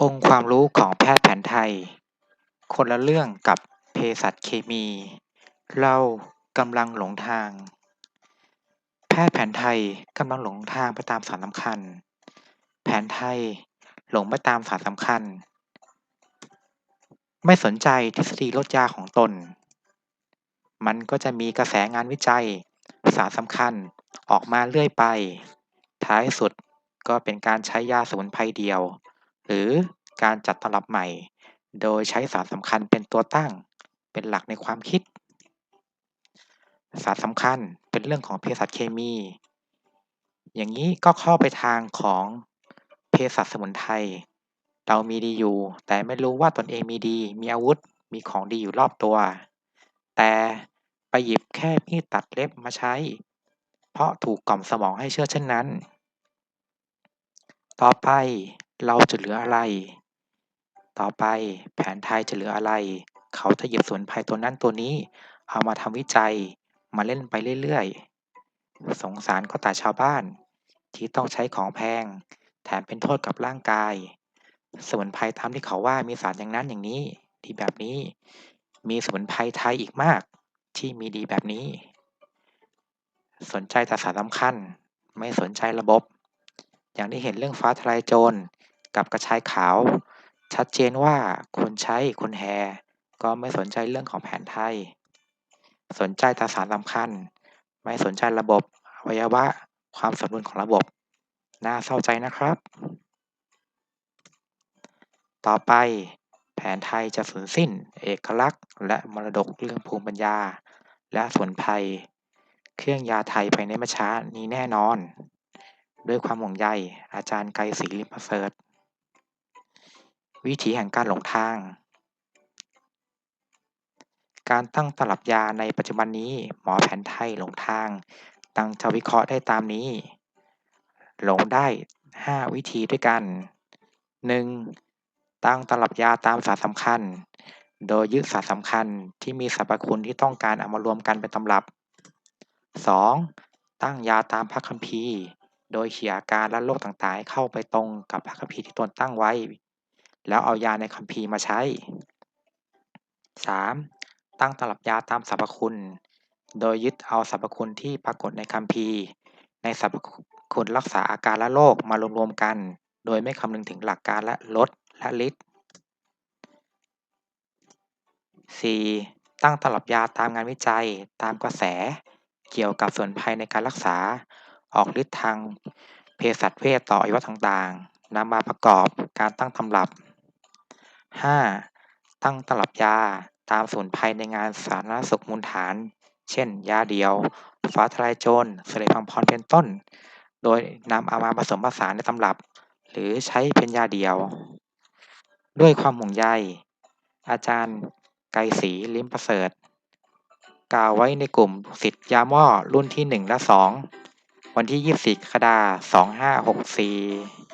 องค์ความรู้ของแพทย์แผนไทย คนละเรื่องกับเภสัชเคมี เรากำลังหลงทาง แพทย์แผนไทยกำลังหลงทางไปตามสารสำคัญ แผนไทยหลงไปตามสารสำคัญ ไม่สนใจทฤษฎีลดยาของตน มันก็จะมีกระแสงานวิจัย สารสำคัญออกมาเรื่อยไป ท้ายสุดก็เป็นการใช้ยาสมุนไพรเดียว รือการจัดตำรับใหม่ โดยใช้สารสำคัญเป็นตัวตั้งเป็นหลักในความคิด สารสำคัญเป็นเรื่องของเภสัชเคมี อย่างนี้ก็เข้าไปทางของเภสัชสมุนไพรเรามีดีอยู่ แต่ไม่รู้ว่าตนเองมีดี มีอาวุธมีของดีอยู่รอบตัว แต่ไปหยิบแค่มีดตัดเล็บมาใช้ เพราะถูกกล่อมสมองให้เชื่อเช่นนั้น ต่อไป เราจะเหลืออะไร ต่อไปแผนไทยจะเหลืออะไร เขาจะหยิบสมุนไพรตัวนั้นตัวนี้ เอามาทำวิจัย มาเล่นไปเรื่อยๆ สงสารก็ตาชาวบ้าน ที่ต้องใช้ของแพง แถมเป็นโทษกับร่างกาย สมุนไพรตามที่เขาว่ามีสารอย่างนั้นอย่างนี้ ดีแบบนี้ มีสมุนไพรไทยอีกมาก ที่มีดีแบบนี้ สนใจแต่สารสำคัญ ไม่สนใจระบบอย่างที่เห็นเรื่องฟ้าทลายโจร กับกระชายขาว ชัดเจนว่าคนใช้คนแฮก็ไม่สนใจเรื่องของแผนไทย สนใจแต่สารสำคัญ ไม่สนใจระบบอวัยวะ ความสมดุลของระบบ น่าเศร้าใจนะครับ ต่อไปแผนไทยจะสูญสิ้น เอกลักษณ์ และมรดกเรื่องภูมิปัญญา และสมุนไพรเครื่องยาไทยภายในไม่ช้านี้แน่นอน ด้วยความห่วงใยอาจารย์ไกรศรีลิมประเสริฐ วิถีแห่งการหลงทาง การตั้งตลับยาในปัจจุบันนี้หมอแผนไทยหลงทางดังจะวิเคราะห์ได้ตามนี้ หลงได้ 5 วิธีด้วยกัน 1. ตั้งตลับยาตามสารสำคัญ โดยยึดสารสำคัญที่มีสรรพคุณที่ต้องการเอามารวมกันเป็นตำรับ 2. ตั้งยาตามพระคัมภีร์ โดยเขียอาการและโรคต่างๆ เข้าไปตรงกับพระคัมภีร์ที่ตนตั้งไว้ แล้วเอายาในคัมภีร์มาใช้ 3. ตั้งตลับยาตามสรรพคุณ โดยยึดเอาสรรพคุณที่ปรากฏในคัมภีร์ ในสรรพคุณรักษาอาการและโรคมารวมๆกัน โดยไม่คำนึงถึงหลักการและลดและฤทธิ์ 4. ตั้งตลับยาตามงานวิจัยตามกระแส เกี่ยวกับส่วนภัยในการรักษา ออกฤทธิ์ทางเภสัชเวชต่ออวัยวะต่างๆนำมาประกอบการตั้งตำรับ 5. ตั้งตลับยาตามสมุนไพรในงานสาธารณสุขมูลฐาน เช่น ยาเดียว ฟ้าทลายโจรเสลพังพรเป็นต้น โดยนำเอามาผสมผสานในตำรับ หรือใช้เป็นยาเดียว ด้วยความห่วงใย อาจารย์ไกรศรีลิ้มประเสริฐ กล่าวไว้ในกลุ่มสิทธิ์ยาหม้อรุ่นที่ 1 และ 2 วันที่ 24กรกฎาคม2564